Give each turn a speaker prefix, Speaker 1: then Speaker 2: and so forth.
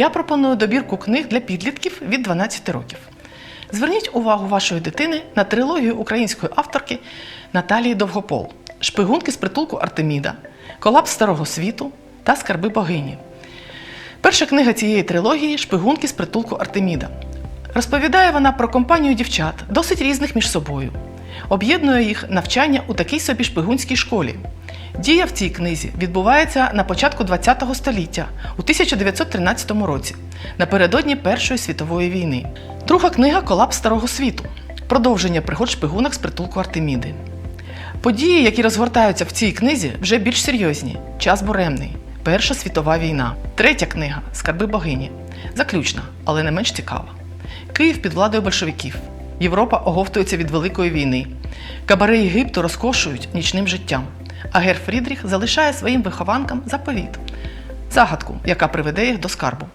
Speaker 1: Я пропоную добірку книг для підлітків від 12 років. Зверніть увагу вашої дитини на трилогію української авторки Наталії Довгопол Шпигунки з притулку Артеміда, Колапс старого світу та Скарби богині. Перша книга цієї трилогії Шпигунки з притулку Артеміда. Розповідає вона про компанію дівчат, досить різних між собою. Об'єднує їх навчання у такій собі шпигунській школі. Дія в цій книзі відбувається на початку ХХ століття, у 1913 році, напередодні Першої світової війни. Друга книга Колапс старого світу. Продовження пригод шпигунок з притулку Артеміди. Події, які розгортаються в цій книзі, вже більш серйозні. Час буремний. Перша світова війна. Третя книга Скарби богині. Заключна, але не менш цікава. Київ під владою большевиків. Європа оговтується від Великої війни. Кабари Єгипту розкошують нічним життям. А Гер Фрідріх залишає своїм вихованкам заповіт загадку, яка приведе їх до скарбу.